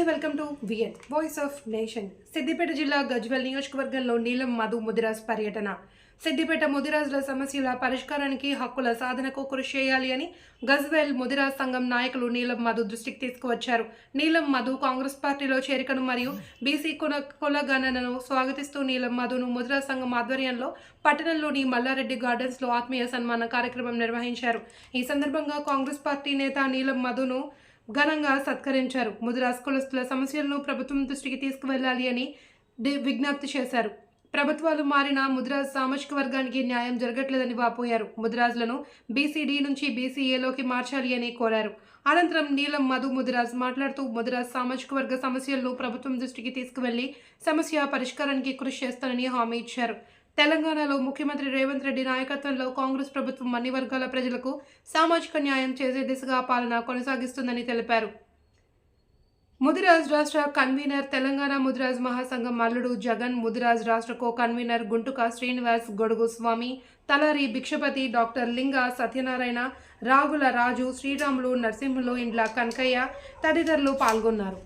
నమస్తే welcome to VN voice of nation Siddipet జిల్లా గజ్వెల్ నియోజకవర్గంలో నీలం మధు ముదిరాజ్ పర్యటన. సిద్దిపేట ముదిరాజుల సమస్యల పరిష్కారానికి హక్కుల సాధనకు కృషి చేయాలి అని గజ్వెల్ ముదిరాజ్ సంఘం నాయకులు నీలం మధు దృష్టికి తీసుకువచ్చారు. నీలం మధు కాంగ్రెస్ పార్టీలో చేరికను మరియు బీసీ కుల కులగణనను స్వాగతిస్తూ నీలం మధును ముదిరాజ్ సంఘం ఆధ్వర్యంలో పట్టణంలోని మల్లారెడ్డి గార్డెన్స్లో ఆత్మీయ సన్మాన కార్యక్రమం నిర్వహించారు. ఈ సందర్భంగా కాంగ్రెస్ పార్టీ నేత నీలం మధును ఘనంగా సత్కరించారు. ముదిరాజ్ కులస్తుల సమస్యలను ప్రభుత్వం దృష్టికి తీసుకువెళ్ళాలి అని విజ్ఞప్తి చేశారు. ప్రభుత్వాలు మారిన ముదిరాజ్ సామాజిక వర్గానికి న్యాయం జరగట్లేదని వాపోయారు. ముద్రాజ్లను బీసీడీ నుంచి బీసీఏలోకి మార్చాలి అని కోరారు. అనంతరం నీలం మధు ముదిరాజ్ మాట్లాడుతూ ముదిరాజ్ సామాజిక వర్గ సమస్యలను ప్రభుత్వం దృష్టికి తీసుకువెళ్ళి సమస్య పరిష్కారానికి కృషి చేస్తానని హామీ ఇచ్చారు. తెలంగాణలో ముఖ్యమంత్రి రేవంత్ రెడ్డి నాయకత్వంలో కాంగ్రెస్ ప్రభుత్వం అన్ని వర్గాల ప్రజలకు సామాజిక న్యాయం చేసే దిశగా పాలన కొనసాగిస్తుందని తెలిపారు. ముదిరాజ్ రాష్ట్ర కన్వీనర్ తెలంగాణ ముదిరాజ్ మహాసంఘం మల్లుడు జగన్ ముదిరాజ్ రాష్ట్ర కో కన్వీనర్ గుంటుక శ్రీనివాస్ గొడుగు స్వామి తలారి భిక్షపతి డాక్టర్ లింగ సత్యనారాయణ రాగుల రాజు శ్రీరాములు నరసింహులు ఇండ్ల కనకయ్య తదితరులు పాల్గొన్నారు.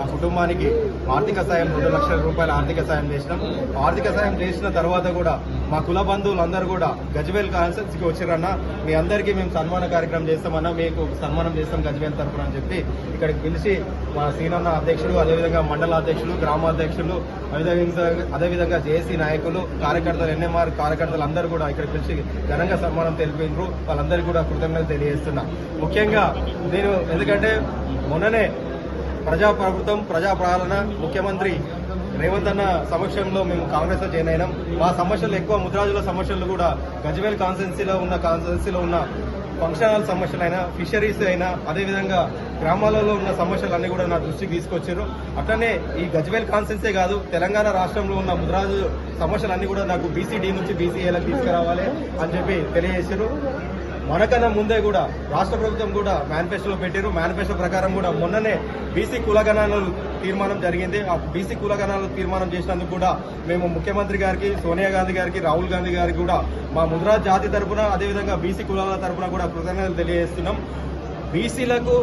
ఆ కుటుంబానికి ఆర్థిక సాయం రెండు లక్షల రూపాయల ఆర్థిక సాయం చేసినాం. ఆర్థిక సాయం చేసిన తర్వాత కూడా మా కుల బంధువులందరూ కూడా గజ్వేల్ కాన్సెన్స్కి వచ్చారన్న. మీ అందరికీ మేము సన్మాన కార్యక్రమం చేస్తామన్నా మీకు సన్మానం చేస్తాం గజ్వేల్ తరఫున అని చెప్పి ఇక్కడికి పిలిచి మా సీనన్న అధ్యక్షుడు అదేవిధంగా మండల అధ్యక్షులు గ్రామాధ్యక్షులు అదేవిధంగా అదేవిధంగా జేఏసీ నాయకులు కార్యకర్తలు ఎన్ఎంఆర్ కార్యకర్తలు అందరూ కూడా ఇక్కడ పిలిచి ఘనంగా సన్మానం తెలిపినారు. వాళ్ళందరికీ కూడా కృతజ్ఞతలు తెలియజేస్తున్నా. ముఖ్యంగా నేను ఎందుకంటే మొన్ననే ప్రజా ప్రభుత్వం ప్రజా పాలన ముఖ్యమంత్రి రేవంత్ అన్న సమక్షంలో మేము కాంగ్రెస్లో జాయిన్ అయినాం. మా సమస్యలు ఎక్కువ ముద్రాజుల సమస్యలు కూడా గజ్వేల్ కాన్స్టెన్సీలో ఉన్న కాన్స్టెన్సీలో ఉన్న ఫంక్షన్ హాల్ సమస్యలైనా ఫిషరీస్ అయినా అదేవిధంగా గ్రామాలలో ఉన్న సమస్యలన్నీ కూడా నా దృష్టికి తీసుకొచ్చారు. అట్లనే ఈ గజ్వేల్ కాన్స్టెన్సీ కాదు తెలంగాణ రాష్ట్రంలో ఉన్న ముద్రాజు సమస్యలన్నీ కూడా నాకు బీసీడీ నుంచి బీసీఏలకు తీసుకురావాలి అని చెప్పి తెలియజేశారు. మనకన్నా ముందే కూడా రాష్ట్ర ప్రభుత్వం కూడా మేనిఫెస్టోలో పెట్టారు మేనిఫెస్టో ప్రకారం కూడా మొన్ననే బీసీ కులగణాలు తీర్మానం జరిగింది. ఆ బీసీ కులగణాలు తీర్మానం చేసినందుకు కూడా మేము ముఖ్యమంత్రి గారికి సోనియా గాంధీ గారికి రాహుల్ గాంధీ గారికి కూడా మా ముద్రాజ్ జాతి తరపున అదేవిధంగా బీసీ కులాల తరపున కూడా కృతజ్ఞతలు తెలియజేస్తున్నాం. బీసీలకు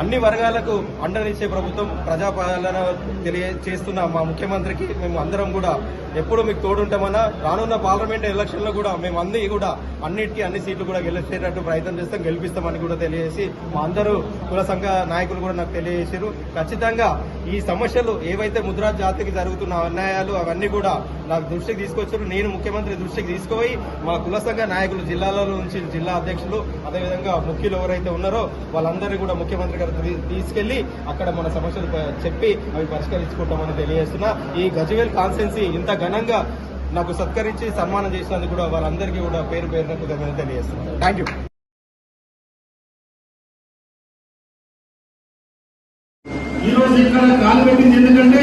అన్ని వర్గాలకు అండనిచ్చే ప్రభుత్వం ప్రజాపాలన తెలియజేస్తున్న మా ముఖ్యమంత్రికి మేము అందరం కూడా ఎప్పుడు మీకు తోడుంటామన్నా రానున్న పార్లమెంట్ ఎలక్షన్లో కూడా మేము అన్ని కూడా అన్నిటికీ అన్ని సీట్లు కూడా గెలిచేటట్టు ప్రయత్నం చేస్తాం గెలిపిస్తామని కూడా తెలియజేసి మా అందరూ కుల సంఘ నాయకులు కూడా నాకు తెలియజేశారు ఖచ్చితంగా ఈ సమస్యలు ఏవైతే ముద్రా జాతికి జరుగుతున్న అన్యాయాలు అవన్నీ కూడా నాకు దృష్టికి తీసుకొచ్చారు నేను ముఖ్యమంత్రి దృష్టికి తీసుకుపోయి మా కుల సంఘ నాయకులు జిల్లాలో నుంచి జిల్లా అధ్యక్షులు అదేవిధంగా ముఖ్యులు ఎవరైతే ఉన్నారో వాళ్ళందరినీ కూడా ముఖ్యమంత్రి గారు తీసుకెళ్ళి అక్కడ మన సమస్యలు చెప్పి అవి పరిష్కరించుకుంటామని తెలియజేస్తున్నా. ఈ గజవేల్ కాన్స్టెన్సీ ఇంత ఘనంగా నాకు సత్కరించి సన్మానం చేసినందుకు కూడా వాళ్ళందరికీ కూడా పేరు పేరున తెలియజేస్తున్నాను థ్యాంక్ యూ ఈరోజు ఇక్కడ కాలు పెట్టింది ఎందుకంటే